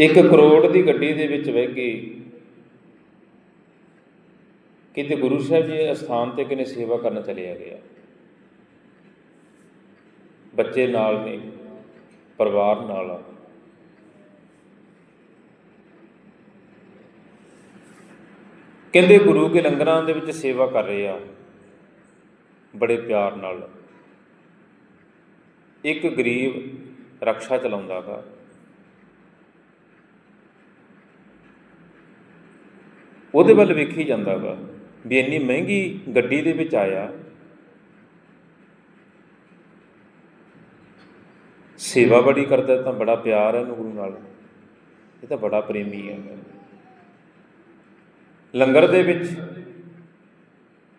ਇੱਕ ਕਰੋੜ ਦੀ ਗੱਡੀ ਦੇ ਵਿੱਚ ਬਹਿ ਕੇ ਕਿਤੇ ਗੁਰੂ ਸਾਹਿਬ ਜੀ ਅਸਥਾਨ ਤੇ ਕਿਨੇ ਸੇਵਾ ਕਰਨ ਚਲਿਆ ਗਿਆ। ਬੱਚੇ ਨਾਲ ਨੇ, ਪਰਿਵਾਰ ਨਾਲ। ਆ। ਕਹਿੰਦੇ ਗੁਰੂ ਕੇ ਲੰਗਰਾਂ ਦੇ ਵਿੱਚ ਸੇਵਾ ਕਰ ਰਹੇ ਆ, ਬੜੇ ਪਿਆਰ ਨਾਲ। ਇੱਕ ਗਰੀਬ ਰਕਸ਼ਾ ਚਲਾਉਂਦਾ ਉਹਦੇ ਵੱਲ ਵੇਖੀ ਜਾਂਦਾ ਗਾ ਵੀ ਇੰਨੀ ਮਹਿੰਗੀ ਗੱਡੀ ਦੇ ਵਿੱਚ ਆਇਆ। ਸੇਵਾ ਬੜੀ ਕਰਦਾ ਤਾਂ ਬੜਾ ਪਿਆਰ ਹੈ ਇਹਨੂੰ ਗੁਰੂ ਨਾਲ। ਇਹ ਤਾਂ ਬੜਾ ਪ੍ਰੇਮੀ ਹੈ। ਲੰਗਰ ਦੇ ਵਿੱਚ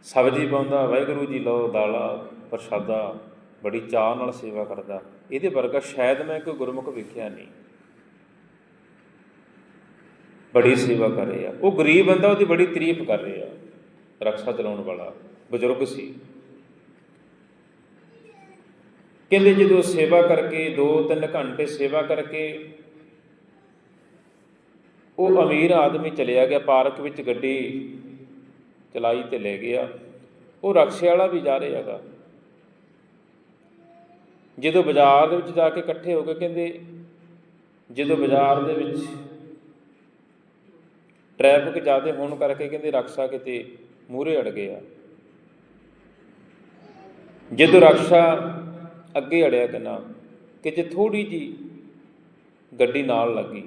ਸਬਜ਼ੀ ਪਾਉਂਦਾ, ਵਾਹਿਗੁਰੂ ਜੀ ਲਓ ਦਾਲਾ, ਪ੍ਰਸ਼ਾਦਾ, ਬੜੀ ਚਾਹ ਨਾਲ ਸੇਵਾ ਕਰਦਾ। ਇਹਦੇ ਵਰਗਾ ਸ਼ਾਇਦ ਮੈਂ ਕੋਈ ਗੁਰਮੁਖ ਵੇਖਿਆ ਨਹੀਂ। ਬੜੀ ਸੇਵਾ ਕਰ ਰਿਹਾ ਉਹ ਗਰੀਬ ਬੰਦਾ ਉਹਦੀ ਬੜੀ ਤਾਰੀਫ ਕਰ ਰਿਹਾ। ਰਕਸ਼ਾ ਚਲਾਉਣ ਵਾਲਾ, ਬਜ਼ੁਰਗ ਸੀ। ਕਹਿੰਦੇ ਜਦੋਂ ਸੇਵਾ ਕਰਕੇ 2-3 ਘੰਟੇ ਸੇਵਾ ਕਰਕੇ, ਉਹ ਅਮੀਰ ਆਦਮੀ ਚਲਿਆ ਗਿਆ, ਪਾਰਕ ਵਿੱਚ ਗੱਡੀ ਚਲਾਈ ਤੇ ਲੈ ਗਿਆ। ਉਹ ਰਕਸ਼ੇ ਵਾਲਾ ਵੀ ਜਾ ਰਿਹਾ ਹੈਗਾ। ਜਦੋਂ ਬਾਜ਼ਾਰ ਦੇ ਵਿੱਚ ਜਾ ਕੇ ਇਕੱਠੇ ਹੋ ਕੇ ਕਹਿੰਦੇ, ਜਦੋਂ ਬਾਜ਼ਾਰ ਦੇ ਵਿੱਚ ਟ੍ਰੈਫਿਕ ਜ਼ਿਆਦਾ ਹੋਣ ਕਰਕੇ ਕਹਿੰਦੇ ਰਕਸ਼ਾ ਕਿਤੇ ਮੂਹਰੇ ਅੜ ਗਏ ਆ ਜਦੋਂ ਰਕਸ਼ਾ ਅੱਗੇ ਅੜਿਆ ਕਿਨਾ ਕਿ ਜੇ ਥੋੜੀ ਜੀ ਗੱਡੀ ਨਾਲ ਲੱਗੀ,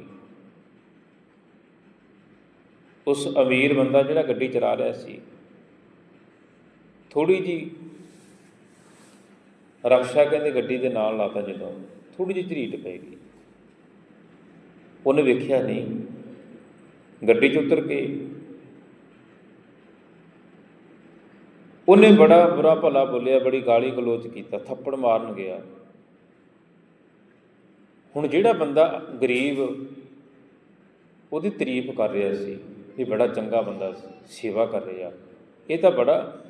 ਉਸ ਅਮੀਰ ਬੰਦਾ ਜਿਹੜਾ ਗੱਡੀ ਚਲਾ ਰਿਹਾ ਸੀ ਥੋੜੀ ਜੀ ਰਕਸ਼ਾ ਕਹਿੰਦੇ ਗੱਡੀ ਦੇ ਨਾਲ ਲਾਤਾ ਜਦੋਂ ਥੋੜੀ ਜਿਹੀ ਝਰੀਟ ਪੈ ਗਈ। ਉਹਨੇ ਵੇਖਿਆ ਨਹੀਂ। ਗੱਡੀ 'ਚ ਉਤਰ ਕੇ ਉਹਨੇ ਬੜਾ ਬੁਰਾ ਭਲਾ ਬੋਲਿਆ, ਬੜੀ ਗਾਲੀ ਗਲੋਚ ਕੀਤਾ, ਥੱਪੜ ਮਾਰਨ ਗਿਆ। ਹੁਣ ਜਿਹੜਾ ਬੰਦਾ ਗਰੀਬ, ਉਹਦੀ ਤਾਰੀਫ ਕਰ ਰਿਹਾ ਸੀ, ਇਹ ਬੜਾ ਚੰਗਾ ਬੰਦਾ ਸੀ, ਸੇਵਾ ਕਰ ਰਿਹਾ। ਇਹ ਤਾਂ ਬੜਾ,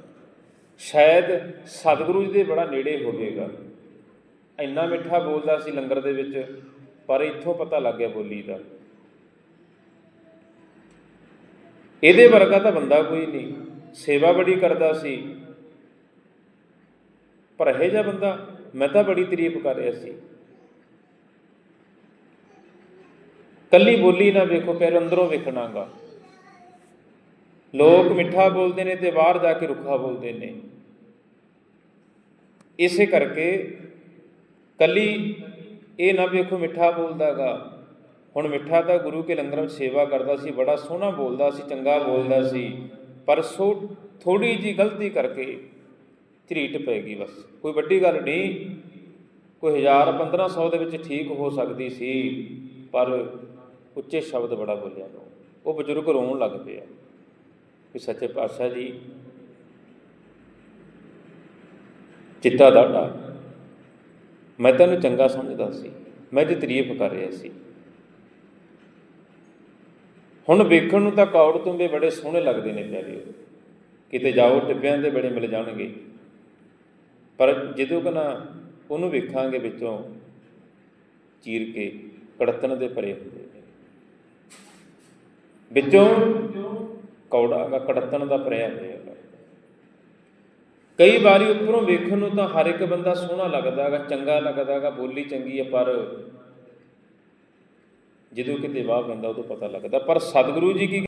ਸ਼ਾਇਦ ਸਤਿਗੁਰੂ ਜੀ ਦੇ ਬੜਾ ਨੇੜੇ ਹੋਵੇਗਾ ਇੰਨਾ ਮਿੱਠਾ ਬੋਲਦਾ ਸੀ ਲੰਗਰ ਦੇ ਵਿੱਚ, ਪਰ ਇੱਥੋਂ ਪਤਾ ਲੱਗ ਗਿਆ ਬੋਲੀ ਦਾ। ਇਹਦੇ ਵਰਗਾ ਤਾਂ ਬੰਦਾ ਕੋਈ ਨਹੀਂ। ਸੇਵਾ ਬੜੀ ਕਰਦਾ ਸੀ। ਪਰ ਇਹ ਜਿਹਾ ਬੰਦਾ ਮੈਂ ਤਾਂ ਬੜੀ ਤਾਰੀਫ ਕਰ ਰਿਹਾ ਸੀ। ਕੱਲੀ ਬੋਲੀ ਨਾ ਵੇਖੋ, ਫਿਰ ਅੰਦਰੋਂ ਵੇਖਣਾਗਾ। ਲੋਕ ਮਿੱਠਾ ਬੋਲਦੇ ਨੇ ਤੇ ਬਾਹਰ ਜਾ ਕੇ ਰੁੱਖਾ ਬੋਲਦੇ ਨੇ। ਇਸੇ ਕਰਕੇ ਕੱਲੀ ਇਹ ਨਾ ਵੇਖੋ ਮਿੱਠਾ ਬੋਲਦਾਗਾ। ਹੁਣ ਮਿੱਠਾ ਤਾਂ ਗੁਰੂ ਕੇ ਲੰਗਰ ਵਿੱਚ ਸੇਵਾ ਕਰਦਾ ਸੀ, ਬੜਾ ਸੋਹਣਾ ਬੋਲਦਾ ਸੀ, ਚੰਗਾ ਬੋਲਦਾ ਸੀ, ਪਰ ਸੋ ਥੋੜੀ ਜੀ ਗਲਤੀ ਕਰਕੇ ਝਰੀਟ ਪੈ ਗਈ ਬਸ। ਕੋਈ ਵੱਡੀ ਗੱਲ ਨਹੀਂ, ਕੋਈ 1000 1500 ਦੇ ਵਿੱਚ ਠੀਕ ਹੋ ਸਕਦੀ ਸੀ, ਪਰ ਉੱਚੇ ਸ਼ਬਦ ਬੜਾ ਬੋਲਿਆ ਉਹ ਬਜ਼ੁਰਗ ਰੋਣ ਲੱਗ ਪਿਆ ਕਿ ਸੱਚੇ ਪਾਤਸ਼ਾਹ ਜੀ, ਚਿੱਤਾ ਦਾੜਾ ਮੈਂ ਤੈਨੂੰ ਚੰਗਾ ਸਮਝਦਾ ਸੀ, ਮੈਂ ਤੇ ਤਾਰੀਫ ਕਰ ਰਿਹਾ ਸੀ। ਹੁਣ ਵੇਖਣ ਨੂੰ ਤਾਂ ਕੌੜ ਤੁੰਬੇ ਬੜੇ ਸੋਹਣੇ ਲੱਗਦੇ ਨੇ ਪਿਆਰੇ। ਕਿਤੇ ਜਾਓ, ਟਿੱਬਿਆਂ ਦੇ ਬੜੇ ਮਿਲ ਜਾਣਗੇ। ਪਰ ਜਦੋਂ ਕਨਾ ਉਹਨੂੰ ਵੇਖਾਂਗੇ ਵਿੱਚੋਂ ਚੀਰ ਕੇ ਕੜਤਨ ਦੇ ਭਰੇ ਹੁੰਦੇ ਨੇ। ਵਿੱਚੋਂ ਕੌੜਾ ਦਾ ਕੜਤਨ ਦਾ ਭਰਿਆ ਹੋਇਆ ਕਈ ਵਾਰੀ ਉੱਪਰੋਂ ਵੇਖਣ ਨੂੰ ਤਾਂ ਹਰ ਇੱਕ ਬੰਦਾ ਸੋਹਣਾ ਲੱਗਦਾ ਹੈਗਾ, ਚੰਗਾ ਲੱਗਦਾ ਹੈਗਾ, ਬੋਲੀ ਚੰਗੀ ਹੈ, ਪਰ ਜਦੋਂ ਕਿਤੇ ਵਾਹ ਪੈਂਦਾ ਉਦੋਂ ਪਤਾ ਲੱਗਦਾ। ਪਰ ਸਤਿਗੁਰੂ ਜੀ ਕੀ